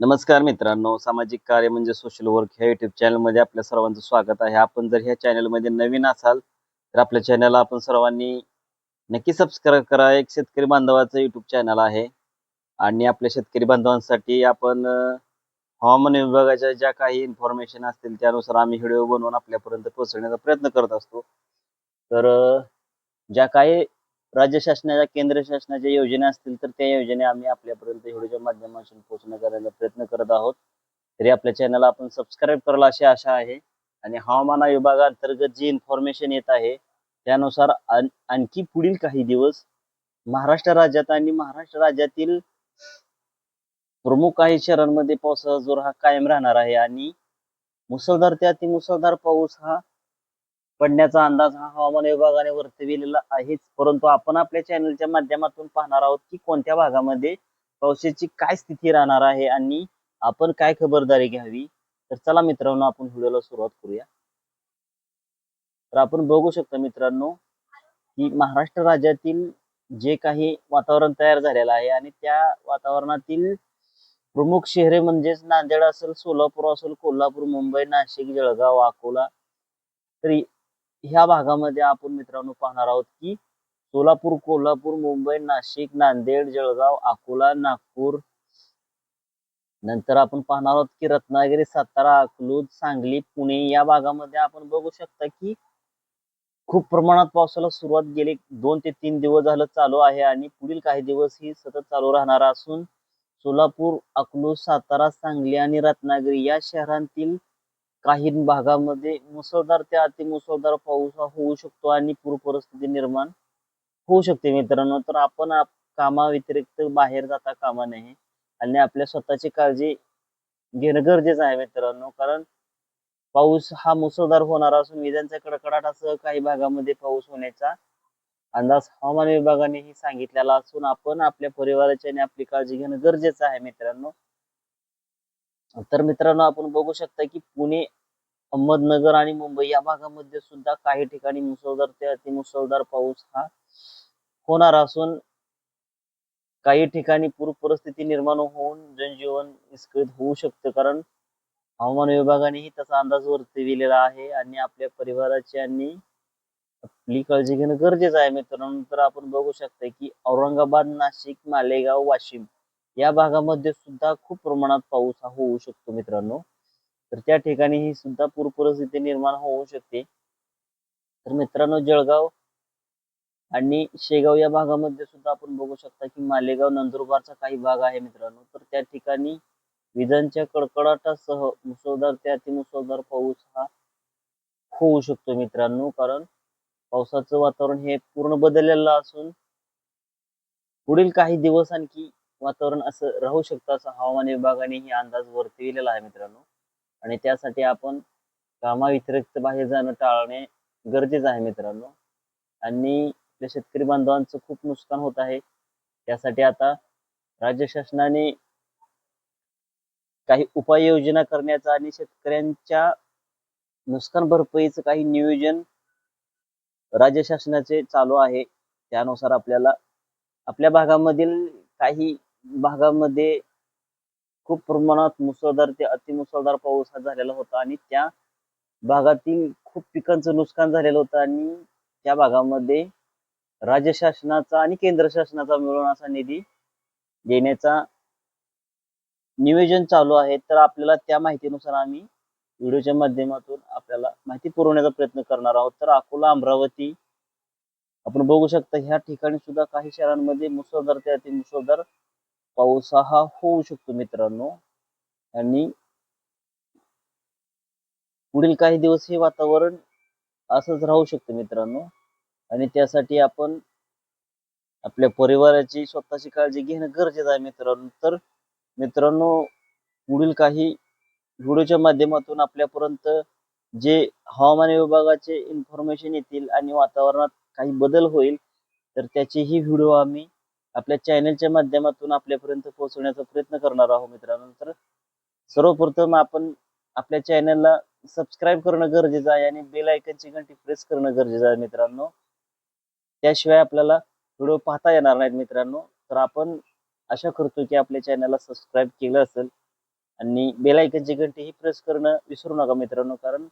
नमस्कार मित्रांनो सामाजिक कार्य म्हणजे सोशल वर्क ह्या युट्यूब चॅनलमध्ये आपल्या सर्वांचं स्वागत आहे. आपण जर ह्या चॅनलमध्ये नवीन असाल तर आपल्या चॅनलला आपण सर्वांनी नक्की सबस्क्राईब करा. एक शेतकरी बांधवाचं युट्यूब चॅनल आहे. आणि आपल्या शेतकरी बांधवांसाठी आपण हवामान विभागाच्या ज्या काही इन्फॉर्मेशन असतील त्यानुसार आम्ही व्हिडिओ बनवून आपल्यापर्यंत पोहोचवण्याचा प्रयत्न करत असतो. तर ज्या काही राज्य शासनाच्या केंद्र शासनाच्या योजना असतील तर त्या योजना आम्ही आपल्यापर्यंत व्हिडिओच्या माध्यमातून पोहोचणं करायला प्रयत्न करत आहोत. तरी आपल्या चॅनलला आपण सबस्क्राईब कराल अशी आशा आहे. आणि हवामान विभागाअंतर्गत जी इन्फॉर्मेशन येत आहे त्यानुसार आणखी पुढील काही दिवस महाराष्ट्र राज्यात आणि महाराष्ट्र राज्यातील प्रमुख काही शहरांमध्ये पावसाचा जोर हा कायम राहणार आहे. आणि मुसळधार ते अतिमुसळधार पाऊस हा पडण्याचा अंदाज हा हवामान विभागाने वर्तविलेला आहेच. परंतु आपण आपल्या चॅनलच्या माध्यमातून पाहणार आहोत की कोणत्या भागामध्ये पावसाची काय स्थिती राहणार आहे आणि आपण काय खबरदारी घ्यावी. तर चला मित्रांनो आपण व्हिडिओला सुरुवात करूया. तर आपण बघू शकतो मित्रांनो की महाराष्ट्र राज्यातील जे काही वातावरण तयार झालेलं आहे आणि त्या वातावरणातील प्रमुख शहरे म्हणजेच नांदेड असेल सोलापूर असेल कोल्हापूर मुंबई नाशिक जळगाव अकोला तर ह्या भागामध्ये आपण मित्रांनो पाहणार आहोत की सोलापूर कोल्हापूर मुंबई नाशिक नांदेड जळगाव अकोला नागपूर. नंतर आपण पाहणार आहोत की रत्नागिरी सातारा अकलूज सांगली पुणे या भागामध्ये आपण बघू शकता की खूप प्रमाणात पावसाला सुरुवात गेले. दोन ते तीन दिवस झालं चालू आहे आणि पुढील काही दिवस ही सतत चालू राहणार असून सोलापूर अकलूज सातारा सांगली आणि रत्नागिरी या शहरांतील काही भागामध्ये मुसळधार ते अतिमुसळधार पाऊस हा होऊ शकतो आणि पूर परिस्थिती निर्माण होऊ शकते मित्रांनो. तर आपण आप- कामाव्यतिरिक्त बाहेर जाता कामा नये आणि आपल्या स्वतःची काळजी घेणं गरजेचं आहे मित्रांनो. कारण पाऊस हा मुसळधार होणार असून विजांच्या कडकडाटासह काही भागामध्ये पाऊस होण्याचा अंदाज हवामान विभागानेही सांगितलेला असून आपण आपल्या परिवाराची आणि आपली काळजी घेणं गरजेचं आहे मित्रांनो. तर मित्रांनो आपण बघू शकता की पुणे अहमदनगर आणि मुंबई या भागामध्ये सुद्धा काही ठिकाणी मुसळधार ते अतिमुसळधार पाऊस हा होणार असून काही ठिकाणी पूर परिस्थिती निर्माण होऊन जनजीवन विस्कळीत होऊ शकतं. कारण हवामान विभागानेही त्याचा अंदाज वर्तविलेला आहे आणि आपल्या परिवाराची आणि आपली काळजी घेणं गरजेचं आहे मित्रांनो. तर आपण बघू शकता की औरंगाबाद नाशिक मालेगाव वाशिम या भागामध्ये सुद्धा खूप प्रमाणात पाऊस हा होऊ शकतो मित्रांनो. तर त्या ठिकाणी ही सुद्धा पूर परिस्थिती निर्माण होऊ शकते. तर मित्रांनो जळगाव आणि शेगाव या भागामध्ये सुद्धा आपण बघू शकता की मालेगाव नंदुरबारचा काही भाग आहे मित्रांनो. तर त्या ठिकाणी विजांच्या कडकडाटासह मुसळधार ते अतिमुसळधार पाऊस हा होऊ शकतो मित्रांनो. कारण पावसाचं वातावरण हे पूर्ण बदललेलं असून पुढील काही दिवस आणखी वातावरण असं राहू शकतं असं हवामान विभागाने ही अंदाज वर्तविलेला आहे मित्रांनो. आणि त्यासाठी आपण कामाव्यतिरिक्त बाहेर जाणं टाळणे गरजेचं आहे मित्रांनो. आणि आपल्या शेतकरी बांधवांचं खूप नुकसान होत आहे. त्यासाठी आता राज्य शासनाने काही उपाययोजना करण्याचा आणि शेतकऱ्यांच्या नुकसान भरपाईचं काही नियोजन राज्य शासनाचे चालू आहे. त्यानुसार आपल्याला आपल्या भागामधील काही भागामध्ये खूप प्रमाणात मुसळधार ते अतिमुसळधार पाऊस हा झालेला होता आणि त्या भागातील खूप पिकांचं नुकसान झालेलं होतं आणि त्या भागामध्ये राज्य शासनाचा आणि केंद्र शासनाचा मिळून असा निधी देण्याचा नियोजन चालू आहे. तर आपल्याला त्या माहितीनुसार आम्ही व्हिडिओच्या माध्यमातून आपल्याला माहिती पुरवण्याचा प्रयत्न करणार आहोत. तर अकोला अमरावती आपण बघू शकता ह्या ठिकाणी सुद्धा काही शहरांमध्ये मुसळधार ते अति मुसळधार पाऊस हा होऊ शकतो मित्रांनो. आणि पुढील काही दिवस हे वातावरण असंच राहू शकतं मित्रांनो. आणि त्यासाठी आपण आपल्या परिवाराची स्वतःची काळजी घेणं गरजेचं आहे मित्रांनो. तर मित्रांनो पुढील काही व्हिडिओच्या माध्यमातून आपल्यापर्यंत जे हवामान विभागाचे इन्फॉर्मेशन येतील आणि वातावरणात काही बदल होईल तर त्याचेही व्हिडिओ आम्ही आपल्या चॅनलच्या माध्यमातून आपल्यापर्यंत पोहोचवण्याचा प्रयत्न करणार आहोत मित्रांनो. तर सर्वप्रथम आपण आपल्या चॅनलला सबस्क्राईब करणं गरजेचं आहे आणि बेल आयकनची घंटी प्रेस करणं गरजेचं आहे मित्रांनो. त्याशिवाय आपल्याला व्हिडिओ पाहता येणार नाहीत मित्रांनो. तर आपण आशा करतो की आपल्या चॅनलला सबस्क्राईब केलं असेल आणि बेल आयकनची घंटी ही प्रेस करणं विसरू नका मित्रांनो. कारण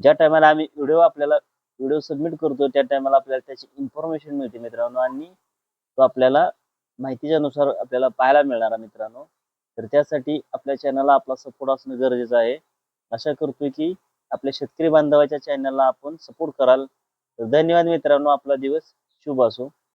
ज्या टायमाला आम्ही व्हिडिओ आपल्याला व्हिडिओ सबमिट करतो त्या टायमाला आपल्याला त्याची इन्फॉर्मेशन मिळते मित्रांनो. आणि तो आपल्याला माहितीच्या नुसार आपल्याला पाहायला मिळणार आहे मित्रांनो. तर त्यासाठी आपल्या चॅनलला आपला सपोर्ट असणं गरजेचं आहे. आशा करतोय की आपल्या शेतकरी बांधवाच्या चॅनलला आपण सपोर्ट कराल. तर धन्यवाद मित्रांनो. आपला दिवस शुभ असो.